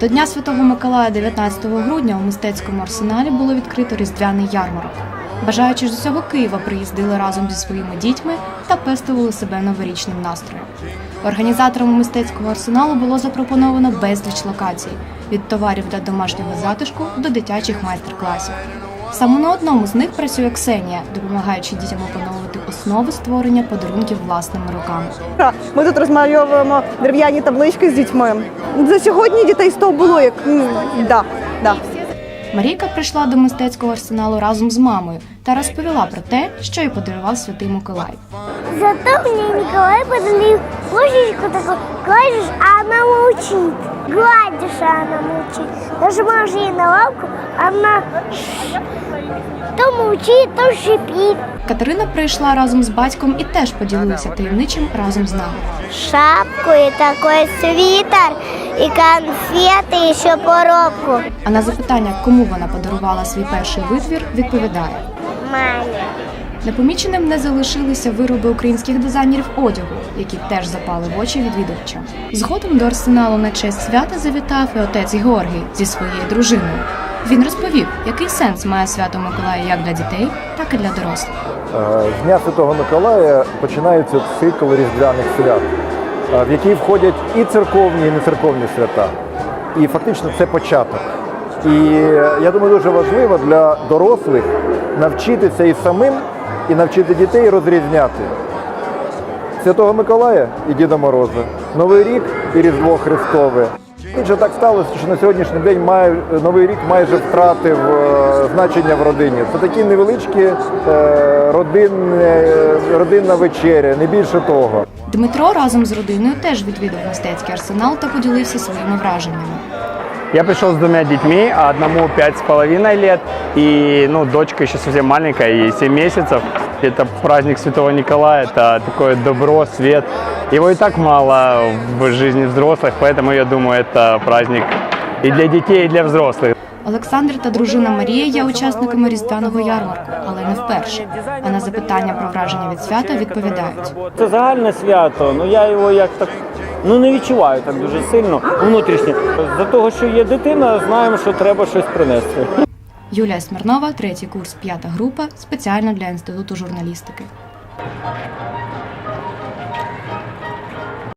До Дня Святого Миколая 19 грудня у мистецькому арсеналі було відкрито різдвяний ярмарок. Бажаючи з усього Києва приїздили разом зі своїми дітьми та пестували себе новорічним настроєм. Організаторам мистецького арсеналу було запропоновано безліч локацій від товарів для домашнього затишку до дитячих майстер-класів. Саме на одному з них працює Ксенія, допомагаючи дітям опановувати основи створення подарунків власними руками. Ми тут розмальовуємо дерев'яні таблички з дітьми. За сьогодні дітей 100 було як ну, да, да. Марійка прийшла до мистецького арсеналу разом з мамою та розповіла про те, що їй подарував святий Миколай. Зато мне Николай подарил ложечку такую, гладишь, а она молчит. Гладишь, она молчит. Нажимаешь ей на лапку, она то молчит, то шипит. Катерина прийшла разом з батьком і теж поділилася таємничим разом з нами. Шапку и такой свитер, и конфеты, еще коробку. А на запитання, кому вона подарувала свій перший витвір, відповідає: Маме. Непоміченим не залишилися вироби українських дизайнерів одягу, які теж запали в очі відвідувачам. Згодом до арсеналу на честь свята завітав і отець Георгій зі своєю дружиною. Він розповів, який сенс має свято Миколая як для дітей, так і для дорослих. Е, З Дня Святого Миколая починається цикл різдвяних свят, е, в який входять і церковні, і нецерковні свята. І фактично це початок. І е, я думаю, дуже важливо для дорослих навчитися і самим, і навчити дітей розрізняти Святого Миколая і Діда Мороза, Новий рік і Різдво Христове. Інше так сталося, що на сьогоднішній день має, Новий рік майже втратив е, значення в родині. Це такі невеличкі е, родинне, родинна вечеря, не більше того. Дмитро разом з родиною теж відвідав мистецький арсенал та поділився своїми враженнями. Я пришел с двумя детьми, а одному пять с половиной лет, и ну, дочка еще совсем маленькая, ей 7 месяцев. Это праздник Святого Николая, это такое добро, свет. Его и так мало в жизни взрослых, поэтому я думаю, это праздник и для детей, и для взрослых. Олександр та дружина Марія є учасниками різдвяного ярмарку, але не вперше. А на запитання про враження від свята відповідають. Це загальне свято, ну я його як так ну не відчуваю так дуже сильно внутрішньо. За того, що є дитина, знаємо, що треба щось принести. Юлія Смирнова, третій курс, п'ята група, спеціально для інституту журналістики.